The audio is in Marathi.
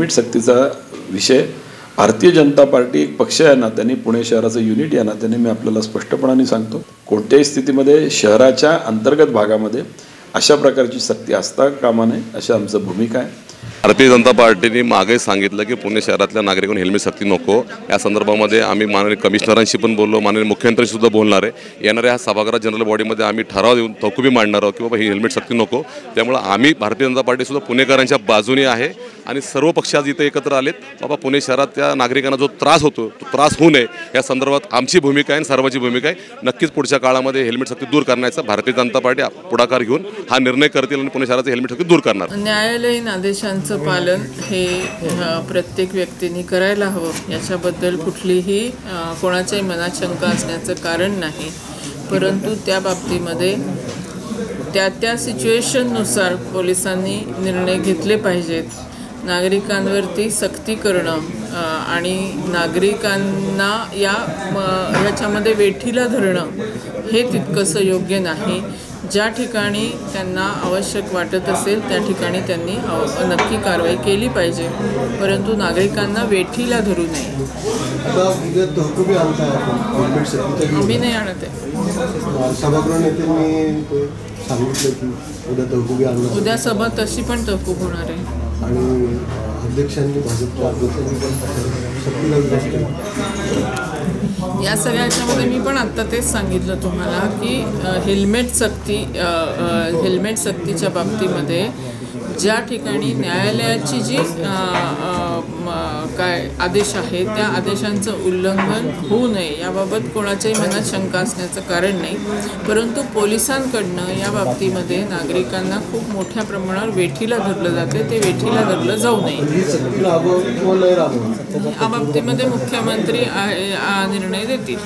मीठ सक्तीचा विषय. भारतीय जनता पार्टी एक पक्ष या नात्याने पुणे शहराचं युनिट या नात्याने मी आपल्याला स्पष्टपणाने सांगतो. कोणत्याही स्थितीमध्ये शहराच्या अंतर्गत भागामध्ये अशा प्रकारची सक्ती असता कामा नये अशी आमचं भूमिका आहे. भारतीय जनता पार्टीने मागे सांगितलं की पुणे शहरातल्या नागरिकांना हेल्मेट सक्ती नको. या संदर्भामध्ये आम्ही माननीय कमिशनरांशी पण बोललो माननीय मुख्यमंत्र्यांशी सुद्धा बोलणार आहे. येणाऱ्या ह्या सभागृहात जनरल बॉडीमध्ये आम्ही ठराव देऊन तौकुबी मांडणार आहोत की बाबा ही हेल्मेट सक्ती नको. त्यामुळं आम्ही भारतीय जनता पार्टीसुद्धा पुणेकरांच्या बाजूने आहे. आणि सर्व पक्ष आज इथं एकत्र आलेत. बाबा पुणे शहरात त्या नागरिकांना जो त्रास होतो तो त्रास होऊ नये या संदर्भात आमची भूमिका आहे आणि सर्वांची भूमिका आहे. नक्कीच पुढच्या काळामध्ये हेल्मेट सक्ती दूर करण्याचा भारतीय जनता पार्टी पुढाकार घेऊन हा निर्णय करतील आणि पुणे शहराचं हेल्मेट सक्ती दूर करणार. न्यायालयीन आदेशांचं पालन हे प्रत्येक व्यक्तीने करायला हवं. याच्याबद्दल कुठलीही कोणाच्याही मनात शंका असण्याचं कारण नाही. परंतु त्या बाबतीमध्ये त्या त्या सिच्युएशननुसार पोलिसांनी निर्णय घेतले पाहिजेत. नागरिकांवरती सक्ती करणं आणि नागरिकांना या ह्याच्यामध्ये वेठीला धरणं हे तितकंसं योग्य नाही. ज्या ठिकाणी त्यांना आवश्यक वाटत असेल त्या ठिकाणी त्यांनी नक्की कारवाई केली पाहिजे. परंतु नागरिकांना वेठीला धरू नये. आम्ही नाही आणत आहे. उद्या सभा तशी पण तहकूब होणार आहे. आणि अध्यक्षांनी भाजपच्या अध्यक्षांनी पण सक्तीला विरोध केला. या सगळ्या याच्यामध्ये मी पण आत्ता तेच सांगितलं तुम्हाला की हेल्मेट सक्ती हेल्मेट सक्तीच्या बाबतीमध्ये ज्या ठिकाणी न्यायालयाची जी काय आदेश आहे त्या आदेशांचं उल्लंघन होऊ नये याबाबत कोणाच्याही मनात शंका असण्याचं कारण नाही. परंतु पोलिसांकडनं या बाबतीमध्ये नागरिकांना खूप मोठ्या प्रमाणावर वेठीला धरलं जाते. ते वेठीला धरलं जाऊ नये. या बाबतीमध्ये मुख्यमंत्री निर्णय देतील.